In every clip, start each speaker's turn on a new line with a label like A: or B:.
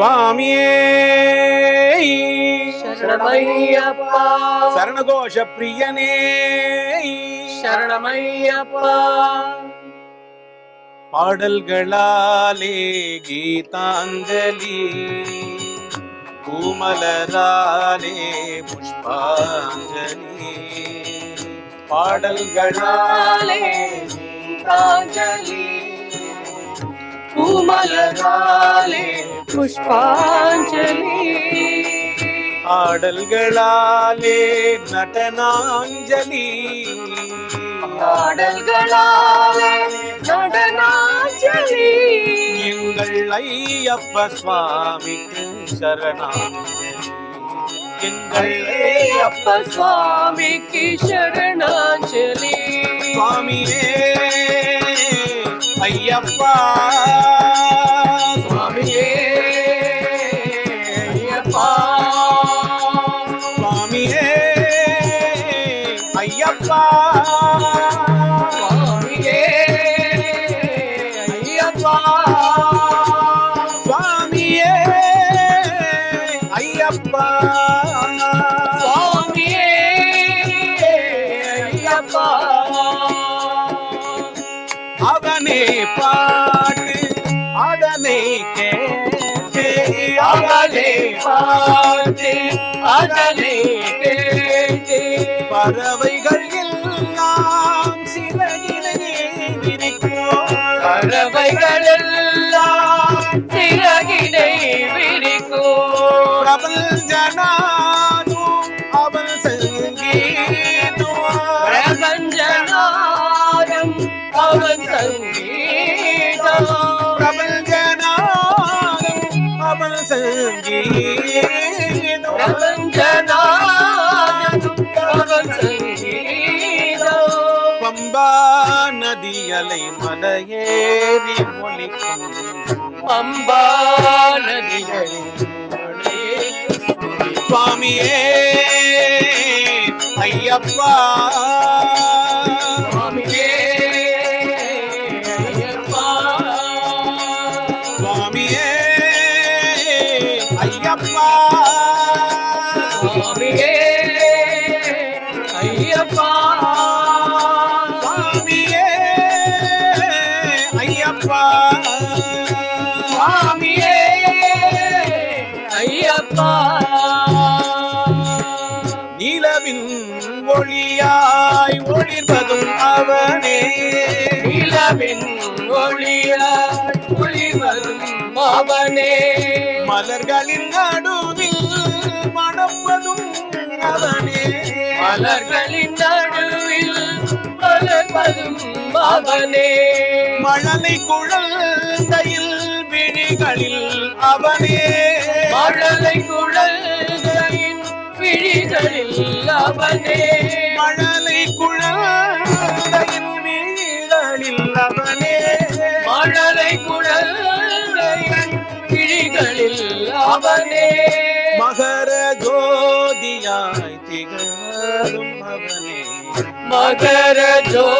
A: சுவாமியே.
B: சரணமையப்பா.
A: சரணகோஷ பிரியனே
B: சரணமையப்பா.
A: பாடல்களாலே கீதாஞ்சலி. பூமலராலே புஷ்பாஞ்சலி. பாடல்களாலே
B: கீதாஞ்சலி. பூமலராலே புஷ்பாஞ்சலி.
A: பாடல்களாலே நடனாஞ்சலி.
B: பாடல்களாலே நடனாஞ்சலி.
A: எங்கள் ஐயப்ப சுவாமிக்கு சரணாஞ்சலி. எங்கள்
B: ஐயப்ப சுவாமிக்கு சரணாஞ்சலி.
A: சுவாமியே ஐயப்பா.
B: சுவாமியே ஐயப்பா.
A: சுவாமியே ஐயப்பா. அவனே பாட்டு அதனை கேட்டு
B: அவனே பார்த்து அதனை கேட்டு.
A: பறவைகள் சிலைகளெல்லாம் சிறகினை விரிக்கும்
B: அவள்
A: ஜனாதும் அவள் சங்கீதும்
B: பிரபஞ்சனாதும் அவள் சங்கீதம்
A: பிரபஞ்சனாதும் அவள் சங்கீதம்
B: பிரபஞ்சனாதும் அவள் சங்கீதம்
A: பம்பா நதியலை மலையேறி ஒலிக்கும்
B: அம்பா நதிகளில்
A: சுவாமியே ஐயப்பா.
B: சுவாமியே ஐயப்பா.
A: சுவாமியே. ஐயப்பா. நிலவின் ஒளியாய் ஒளிர்வதும் அவனே.
B: நிலவின் ஒளியாய் ஒளிவரும் அவனே.
A: மலர்களின் நடுவில் மணப்பதும் அவனே.
B: மலர்களின் நடுவில் மலர்வதும் அவனே.
A: மழலை குழந்தையில் விழிகளில் அவனே.
B: மழலை குழந்தையின் விழிகளில் அவனே.
A: மழலை குழந்தையின் விழிகளில் அவனே.
B: மழலை குழந்தையின் விழிகளில் அவனே.
A: மகர ஜோதியாய் திகழும் அவனே.
B: மகர ஜோதியாய்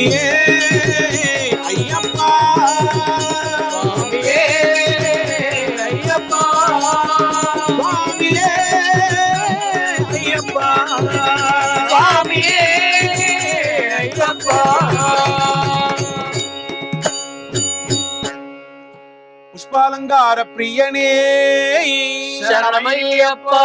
A: சுவாமியே ஐயப்பா.
B: சுவாமியே ஐயப்பா.
A: சுவாமியே ஐயப்பா.
B: சுவாமியே ஐயப்பா.
A: புஷ்பாலங்கார பிரியனே
B: சரணமையப்பா.